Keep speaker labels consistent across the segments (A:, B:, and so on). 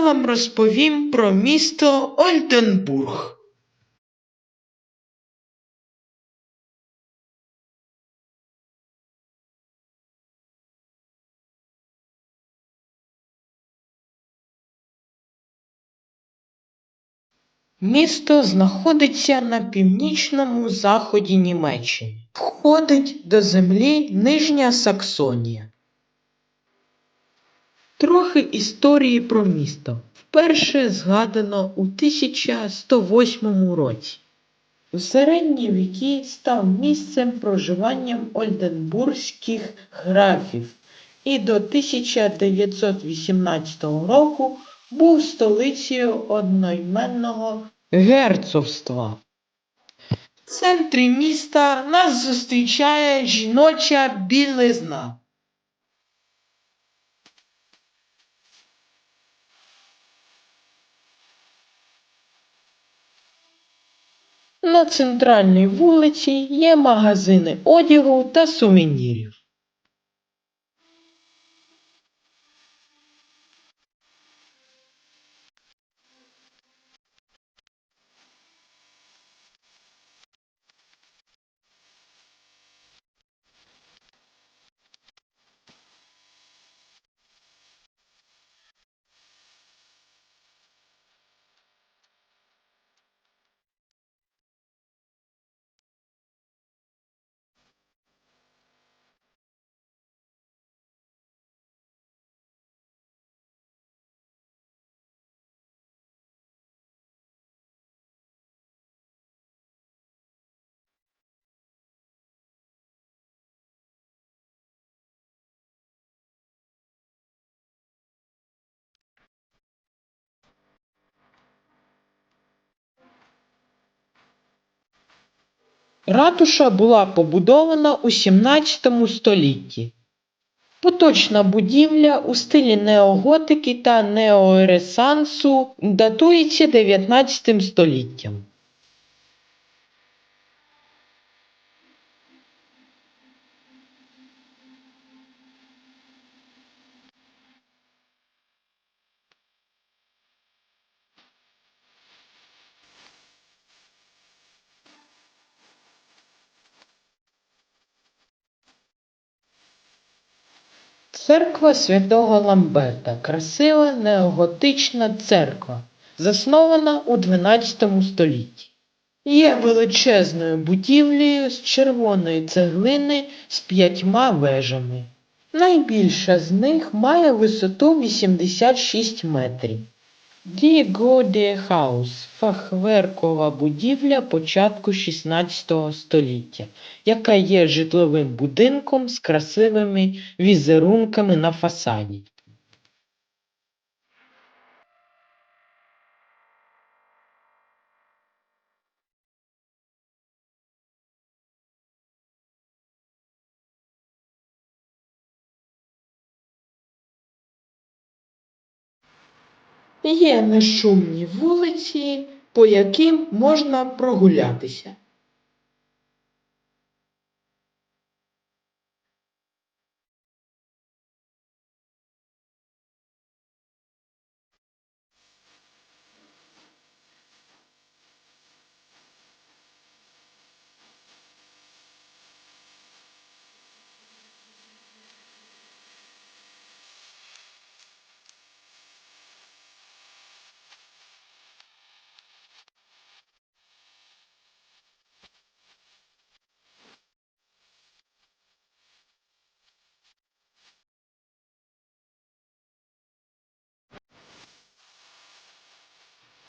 A: вам розповім про місто Ольденбург. Місто знаходиться на північному заході Німеччини. Входить до землі Нижня Саксонія. Трохи історії про місто. Вперше згадано у 1108 році. У середні віки став місцем проживання ольденбурзьких графів і до 1918 року був столицею одноіменного герцогства. В центрі міста нас зустрічає жіноча білизна. На центральній вулиці є магазини одягу та сувенірів. Ратуша була побудована у 17 столітті. Поточна будівля у стилі неоготики та неоресансу датується 19 століттям. Церква святого Ламберта красива неоготична церква, заснована у XII столітті. Є величезною будівлею з червоної цеглини з п'ятьма вежами. Найбільша з них має висоту 86 метрів. Gode Haus – фахверкова будівля початку XVI століття, яка є житловим будинком з красивими візерунками на фасаді. Є нешумні вулиці, по яким можна прогулятися.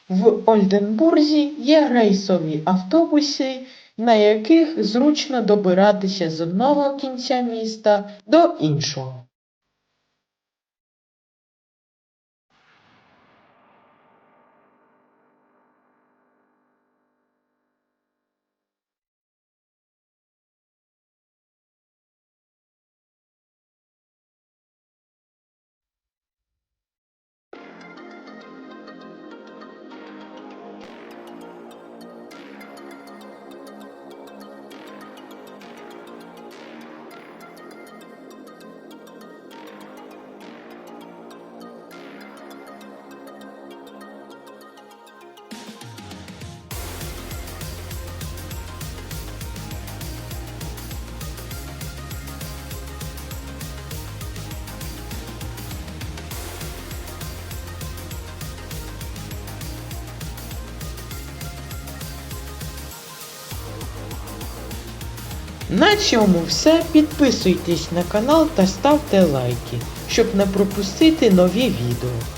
A: В Ольденбурзі є рейсові автобуси, на яких зручно добиратися з одного кінця міста до іншого. На цьому все. Підписуйтесь на канал та ставте лайки, щоб не пропустити нові відео.